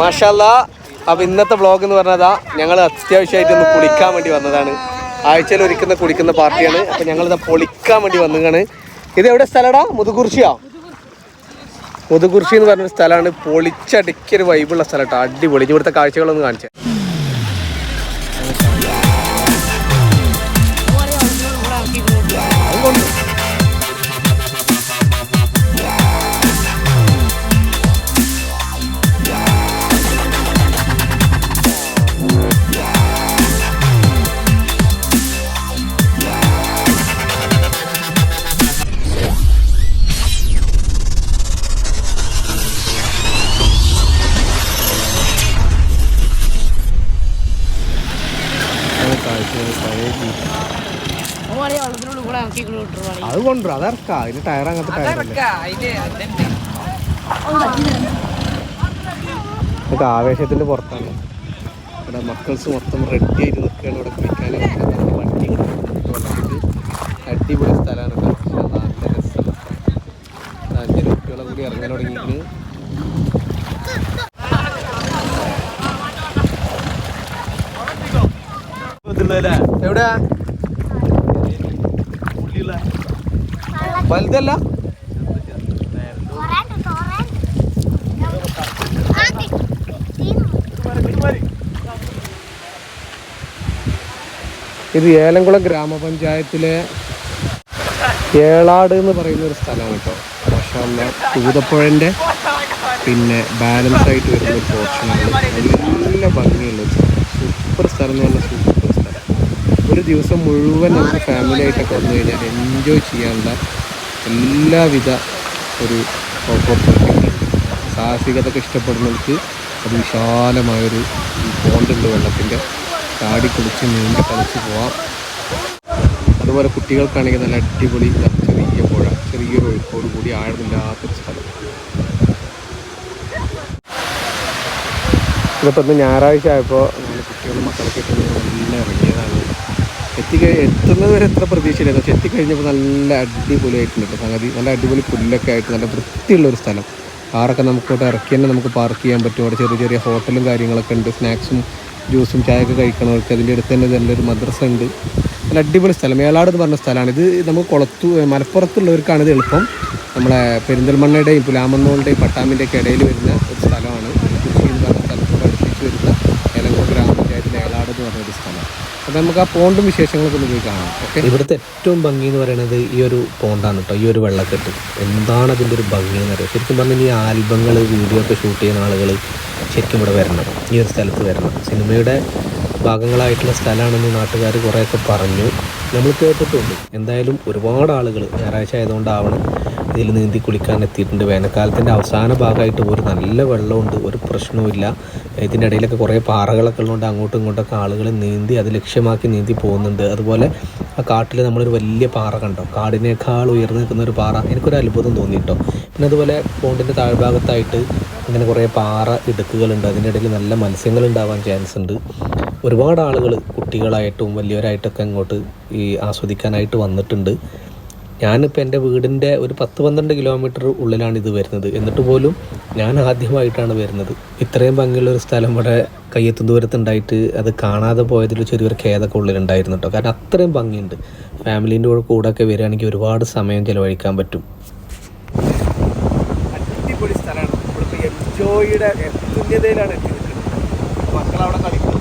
മാഷല്ല അപ്പൊ ഇന്നത്തെ വ്ളോഗ് എന്ന് പറഞ്ഞതാ ഞങ്ങൾ അത്യാവശ്യമായിട്ട് ഒന്ന് കുളിക്കാൻ വേണ്ടി വന്നതാണ്. ആഴ്ചയിൽ ഒരുക്കുന്ന കുളിക്കുന്ന പാർട്ടിയാണ്. അപ്പൊ ഞങ്ങൾ ഇതാ പൊളിക്കാൻ വേണ്ടി വന്നതാണ്. ഇത് എവിടെ സ്ഥലടാ? മുതുകുർശിയാ മുതുകുർശി എന്ന് പറഞ്ഞൊരു സ്ഥലമാണ് പൊളിച്ചടിക്കൊരു വൈബുള്ള സ്ഥലം കേട്ടോ അടിപൊളി. ഇവിടുത്തെ കാഴ്ചകളൊന്ന് കാണിച്ചേ. അത് കൊണ്ടുവരും. അതറക്കാം. അതിന് ടയർ അങ്ങനത്തെ ടയറല്ലേ ഇതൊക്കെ ആവേശത്തിന്റെ പുറത്താണ്. ഇവിടെ മക്കൾസ് മൊത്തം റെഡി ആയിട്ട് നിൽക്കുകയാണ് ഇവിടെ കുളിക്കാൻ വണ്ടി അടിപൊളി സ്ഥലമാണ്. നല്ല രസം. അഞ്ച് കുട്ടികളെ കൂടി ഇറങ്ങാൻ തുടങ്ങിയിട്ട് എവിടെയാ? വലുതല്ല? ഇത് ഏലംകുളം ഗ്രാമപഞ്ചായത്തിലെ ഏളാട് എന്ന് പറയുന്ന ഒരു സ്ഥലമാണ് കേട്ടോ. പക്ഷേ തൂതപ്പുഴന്റെ പിന്നെ ബാലൻസ് ആയിട്ട് വരുന്ന ഒരു പോർഷനാണ് നല്ല ഭംഗിയുള്ള സൂപ്പർ സ്ഥലം എന്ന് പറഞ്ഞാൽ സൂപ്പർ സ്ഥലം. ഒരു ദിവസം മുഴുവൻ നമുക്ക് ഫാമിലി ആയിട്ടൊക്കെ വന്നു കഴിഞ്ഞാൽ എൻജോയ് ചെയ്യാനുള്ള എല്ലാവിധ ഒരു ഓപ്പർച്യൂണിറ്റി സാഹസികതയൊക്കെ ഇഷ്ടപ്പെടുന്നവർക്ക് അത് വിശാലമായൊരു പോണ്ടുണ്ട് വെള്ളത്തിന്റെ. ചാടി കുളിച്ച് നീന്തി കളിച്ച് പോവാം. അതുപോലെ കുട്ടികൾക്കാണെങ്കിൽ നല്ല അടിപൊളി ചെറിയ പുഴ ചെറിയൊരു ഒഴുക്കോട് കൂടി ആഴമില്ലാത്തൊരു സ്ഥലം. ഇതിപ്പോൾ ഇന്ന് ഞായറാഴ്ച ആയപ്പോൾ കുട്ടികളും മക്കളൊക്കെ ഇട്ട് നല്ല ഇറങ്ങിയതാണ്. എത്തിക്കഴി എത്തുന്നത് വരെ എത്ര പ്രതീക്ഷയില്ലായിരുന്നു. പക്ഷെ എത്തിക്കഴിഞ്ഞപ്പോൾ നല്ല അടിപൊളിയായിട്ടുണ്ട് സംഗതി. നല്ല അടിപൊളി പുല്ലൊക്കെ ആയിട്ട് നല്ല വൃത്തിയുള്ള ഒരു സ്ഥലം. കാറൊക്കെ നമുക്ക് ഇവിടെ ഇറക്കി തന്നെ നമുക്ക് പാർക്ക് ചെയ്യാൻ പറ്റും. അവിടെ ചെറിയ ചെറിയ ഹോട്ടലും കാര്യങ്ങളൊക്കെ ഉണ്ട്. സ്നാക്സും ജ്യൂസും ചായയൊക്കെ കഴിക്കണവർക്ക് അതിന്റെ അടുത്ത് തന്നെ നല്ലൊരു മദ്രസ ഉണ്ട്. നല്ല അടിപൊളി സ്ഥലം. മേലാട് എന്ന് പറഞ്ഞ സ്ഥലമാണ്. ഇത് നമുക്ക് കുളത്തു മലപ്പുറത്തുള്ളവർക്കാണ് ഇത് എളുപ്പം. നമ്മളെ പെരിന്തൽമണ്ണയുടെയും പുലാമന്നോളുടെയും പട്ടാമ്പിന്റെയൊക്കെ ഇടയിൽ വരുന്ന ഒരു സ്ഥലമാണ്. കൃഷി എന്ന് സ്ഥലത്തോട് അടുപ്പിച്ച് വരുന്ന എന്ന് പറയുന്ന സ്ഥലം. അപ്പോൾ നമുക്ക് ആ പോണ്ടും വിശേഷങ്ങളൊക്കെ പോയി കാണാം. ഓക്കെ ഇവിടുത്തെ ഏറ്റവും ഭംഗി എന്ന് പറയുന്നത് ഈ ഒരു പോണ്ടാണ് കേട്ടോ ഈ ഒരു വെള്ളക്കെട്ട്. എന്താണ് അതിന്റെ ഒരു ഭംഗി എന്ന് പറയുന്നത് ശരിക്കും പറഞ്ഞാൽ ഈ ആൽബങ്ങൾ വീഡിയോ ഒക്കെ ഷൂട്ട് ചെയ്യുന്ന ആളുകൾ ശരിക്കും ഇവിടെ വരണം. ഈ ഒരു സ്ഥലത്ത് വരണം. സിനിമയുടെ ഭാഗങ്ങളായിട്ടുള്ള സ്ഥലമാണെന്ന് നാട്ടുകാർ കുറേയൊക്കെ പറഞ്ഞു. നമ്മൾ കേട്ടിട്ടുണ്ട്. എന്തായാലും ഒരുപാട് ആളുകൾ ഞായറാഴ്ച ആയതുകൊണ്ടാവണം ഇതിൽ നീന്തി കുളിക്കാൻ എത്തിയിട്ടുണ്ട്. വേനൽക്കാലത്തിന്റെ അവസാന ഭാഗമായിട്ട് ഒരു നല്ല വെള്ളമുണ്ട് ഒരു പ്രശ്നവുമില്ല ഇതിന്റെ ഇടയിലൊക്കെ കുറേ പാറകളൊക്കെ ഉള്ളതുകൊണ്ട് അങ്ങോട്ടും ഇങ്ങോട്ടൊക്കെ ആളുകൾ നീന്തി അത് ലക്ഷ്യമാക്കി നീന്തി പോകുന്നുണ്ട്. അതുപോലെ ആ കാട്ടിൽ നമ്മളൊരു വലിയ പാറ കണ്ടോ? കാടിനേക്കാൾ ഉയർന്നു നിൽക്കുന്ന ഒരു പാറ. എനിക്കൊരു അത്ഭുതം തോന്നി കേട്ടോ പിന്നെ അതുപോലെ പോണ്ടിന്റെ താഴ്ഭാഗത്തായിട്ട് ഇങ്ങനെ കുറേ പാറ ഇടുക്കുകളുണ്ട്. അതിന്റെ ഇടയിൽ നല്ല മത്സ്യങ്ങൾ ഉണ്ടാവാൻ ചാൻസ് ഉണ്ട്. ഒരുപാട് ആളുകൾ കുട്ടികളായിട്ടും വലിയവരായിട്ടൊക്കെ അങ്ങോട്ട് ഈ ആസ്വദിക്കാനായിട്ട് വന്നിട്ടുണ്ട്. ഞാനിപ്പോൾ എന്റെ വീടിന്റെ ഒരു പത്ത് പന്ത്രണ്ട് കിലോമീറ്റർ ഉള്ളിലാണ് ഇത് വരുന്നത്. എന്നിട്ട് പോലും ഞാൻ ആദ്യമായിട്ടാണ് വരുന്നത്. ഇത്രയും ഭംഗിയുള്ള ഒരു സ്ഥലം ഇവിടെ കയ്യെത്തും ദൂരത്തുണ്ടായിട്ട് അത് കാണാതെ പോയതിൽ ചെറിയൊരു ഖേദമൊക്കെ ഉള്ളിലുണ്ടായിരുന്നു കേട്ടോ. കാരണം അത്രയും ഭംഗിയുണ്ട്. ഫാമിലീന്റെ കൂടെ ഒക്കെ വരികയാണെങ്കിൽ ഒരുപാട് സമയം ചിലവഴിക്കാൻ പറ്റും. അടിപൊളി സ്ഥലമാണ്. നമ്മളിപ്പോൾ എൻജോയുടെ മക്കളവിടെ എത്തി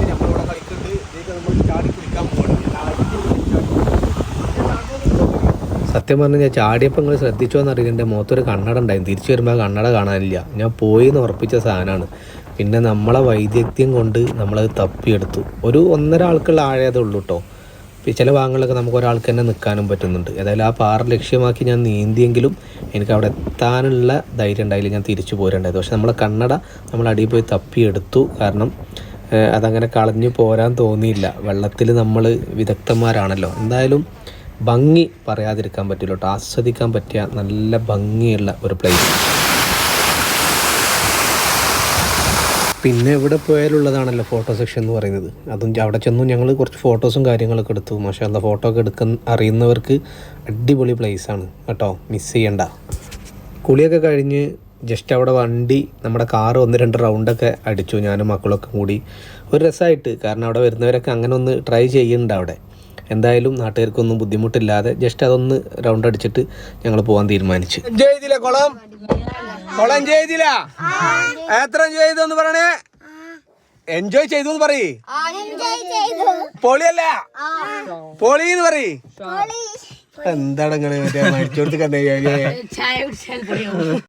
സത്യം പറഞ്ഞു ഞാൻ ചാടിയപ്പോൾ നിങ്ങൾ ശ്രദ്ധിച്ചോ എന്നറിയില്ല. എന്റെ മുഖത്തൊരു കണ്ണട ഉണ്ടായിരുന്നു. തിരിച്ചു വരുമ്പോൾ കണ്ണട കാണാനില്ല. ഞാൻ പോയി എന്ന് ഉറപ്പിച്ച സാധനമാണ് പിന്നെ നമ്മളെ വൈദഗ്ധ്യം കൊണ്ട് നമ്മളത് തപ്പിയെടുത്തു. ഒരു ഒന്നര ആൾക്കുള്ള ആഴയതേ ഉള്ളൂ കേട്ടോ ചില ഭാഗങ്ങളിലൊക്കെ നമുക്ക് ഒരാൾക്ക് തന്നെ നിൽക്കാനും പറ്റുന്നുണ്ട്. ഏതായാലും ആ പാറ ലക്ഷ്യമാക്കി ഞാൻ നീന്തിയെങ്കിലും എനിക്ക് അവിടെ എത്താനുള്ള ധൈര്യം ഉണ്ടായില്ല. ഞാൻ തിരിച്ചു പോരേണ്ടത് പക്ഷെ നമ്മളെ കണ്ണട നമ്മൾ അടിയിൽ പോയി തപ്പിയെടുത്തു. കാരണം അതങ്ങനെ കളഞ്ഞു പോരാൻ തോന്നിയില്ല. വെള്ളത്തിൽ നമ്മൾ വിദഗ്ധന്മാരാണല്ലോ. എന്തായാലും ഭംഗി പറയാതിരിക്കാൻ പറ്റില്ല കേട്ടോ. ആസ്വദിക്കാൻ പറ്റിയ നല്ല ഭംഗിയുള്ള ഒരു പ്ലേസ് പിന്നെ എവിടെ പോയാലുള്ളതാണല്ലോ ഫോട്ടോ സെക്ഷൻ എന്ന് പറയുന്നത്. അതും അവിടെ ചെന്നു ഞങ്ങൾ കുറച്ച് ഫോട്ടോസും കാര്യങ്ങളൊക്കെ എടുത്തു. മാഷാല്ല ഫോട്ടോ ഒക്കെ എടുക്കാൻ അറിയുന്നവർക്ക് അടിപൊളി ആണ്. കേട്ടോ മിസ് ചെയ്യണ്ട. കുളിയൊക്കെ കഴിഞ്ഞ് ജസ്റ്റ് അവിടെ വണ്ടി നമ്മുടെ കാർ ഒന്ന് രണ്ട് റൗണ്ടൊക്കെ അടിച്ചു. ഞാനും മക്കളൊക്കെ കൂടി. ഒരു രസമായിട്ട് കാരണം അവിടെ വരുന്നവരൊക്കെ അങ്ങനെ ഒന്ന് ട്രൈ ചെയ്യുന്നുണ്ട് അവിടെ. എന്തായാലും നാട്ടുകാർക്കൊന്നും ബുദ്ധിമുട്ടില്ലാതെ ജസ്റ്റ് അതൊന്ന് റൗണ്ട് അടിച്ചിട്ട് ഞങ്ങൾ പോകാൻ തീരുമാനിച്ചു. എൻജോയ് ചെയ്തില്ല കുളം? കുളം ചെയ്തില്ല? എത്ര ചെയ്തെന്ന് പറയണേ? എൻജോയ് ചെയ്തു എന്ന് പറയ്. പൊളിയല്ല? പൊളി എന്ന് പറയ് എന്താണ് നിങ്ങൾ മറ്റേ മരിച്ചോടത്ത് കണ്ടേ